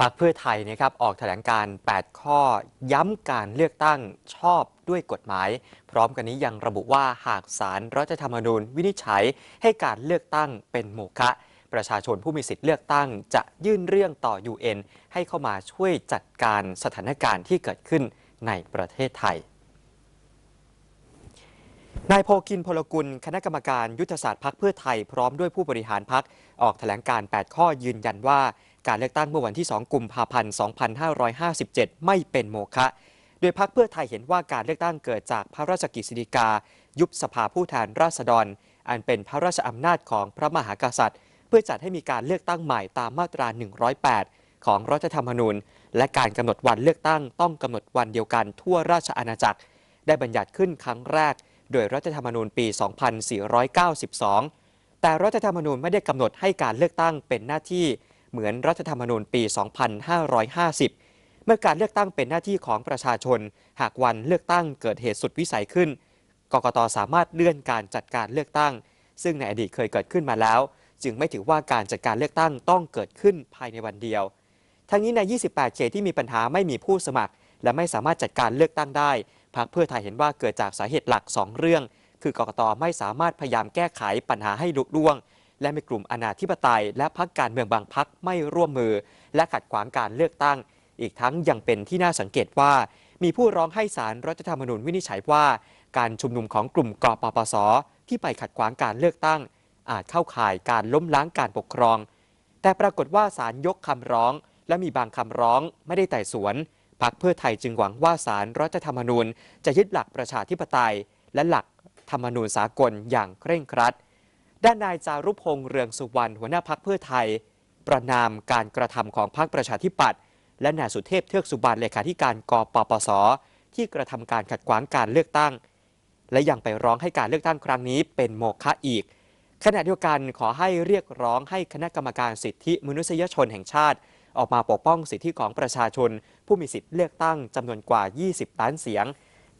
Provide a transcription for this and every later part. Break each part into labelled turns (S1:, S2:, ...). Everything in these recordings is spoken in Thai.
S1: พรรคเพื่อไทยนะครับออกแถลงการ 8 ข้อ ย้ำการเลือกตั้งชอบด้วยกฎหมาย พร้อมกันนี้ยังระบุว่าหากสารรัฐธรรมนูญวินิจฉัยให้การเลือกตั้งเป็นโมฆะประชาชนผู้มีสิทธิ์เลือกตั้งจะยื่นเรื่องต่อ UN ให้เข้ามาช่วยจัดการสถานการณ์ที่เกิดขึ้นในประเทศไทยนายโพคินพลกุล คณะกรรมการยุทธศาสตร์พักเพื่อไทยพร้อมด้วยผู้บริหารพักออกแถลงการ 8 ข้อยืนยันว่า การเลือกตั้งเมื่อวันที่ 2 กุมภาพันธ์ 2557 ไม่เป็นโมฆะ โดยพักเพื่อไทยเห็นว่าการเลือกตั้งเกิดจากพระราชกิจสิกา ยุบสภาผู้แทนราษฎร อันเป็นพระราชอำนาจของพระมหากษัตริย์ เพื่อจัดให้มีการเลือกตั้งใหม่ตามมาตรา 108 ของรัฐธรรมนูญ และการกำหนดวันเลือกตั้งต้องกำหนดวันเดียวกันทั่วราชอาณาจักร ได้บัญญัติขึ้นครั้งแรก โดยรัฐธรรมนูญปี 2492 แต่รัฐธรรมนูญไม่ได้กำหนดให้การเลือกตั้งเป็นหน้าที่ เหมือนรัฐธรรมนูญปี 2550 เมื่อการเลือกตั้งเป็นหน้าที่ของประชาชน หากวันเลือกตั้งเกิดเหตุสุดวิสัยขึ้น กกตสามารถเลื่อนการจัดการเลือกตั้ง ซึ่งในอดีตเคยเกิดขึ้นมาแล้ว จึงไม่ถือว่าการจัดการเลือกตั้งต้องเกิดขึ้นภายในวันเดียว ทั้งนี้ใน 28 เขตที่มีปัญหาไม่มีผู้สมัคร และไม่สามารถจัดการเลือกตั้งได้พรรคเพื่อไทยเห็นว่าเกิดจากสาเหตุหลัก 2 เรื่อง คือกกตไม่สามารถพยายามแก้ไขปัญหาให้ลุล่วง และมีกลุ่มอนาธิปไตย และพรรคการเมืองบางพรรคไม่ร่วมมือ และขัดขวางการเลือกตั้ง อีกทั้งยังเป็นที่น่าสังเกตว่า มีผู้ร้องให้สารรัฐธรรมนูญวินิจฉัยว่า การชุมนุมของกลุ่มกปปส ที่ไปขัดขวางการเลือกตั้ง อาจเข้าข่ายการล้มล้างการปกครอง แต่ปรากฏว่าศาลยกคำร้อง และมีบางคำร้องไม่ได้ไต่สวนพรรคเพื่อไทยจึงหวังว่าศาลรัฐธรรมนูญ จะยึดหลักประชาธิปไตย และหลักธรรมนูญสากลอย่างเคร่งครัด ด้านนายจารุพงษ์เรืองสุวรรณหัวหน้าพักเพื่อไทย ประนามการกระทำของพรรคประชาธิปัตย์และนายสุเทพเทือกสุบรรณเลขาธิการกปปส ที่กระทำการขัดขวางการเลือกตั้ง และยังไปร้องให้การเลือกตั้งครั้งนี้เป็นโมฆะอีก ขณะเดียวกันขอให้เรียกร้องให้คณะกรรมการสิทธิมนุษยชนแห่งชาติ ออกมาปกป้องสิทธิของประชาชน ผู้มีสิทธิเลือกตั้งจำนวนกว่า 20 ล้านเสียง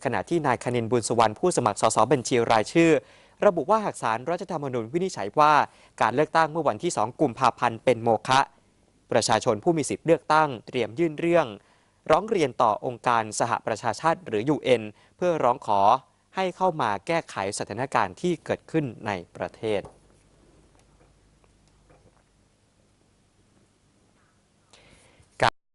S1: ขณะที่นายคณินบุญสุวรรณผู้สมัครสสบัญชีรายชื่อ ระบุว่าหากสารรัฐธรรมนูญวินิจฉัยว่าการเลือกตั้งเมื่อวันที่ 2 กุมภาพันธ์เป็นโมฆะประชาชนผู้มีสิทธิเลือกตั้งเตรียมยื่นเรื่อง ร้องเรียนต่อองค์การสหประชาชาติหรือ UN เพื่อร้องขอให้เข้ามาแก้ไขสถานการณ์ที่เกิดขึ้นในประเทศ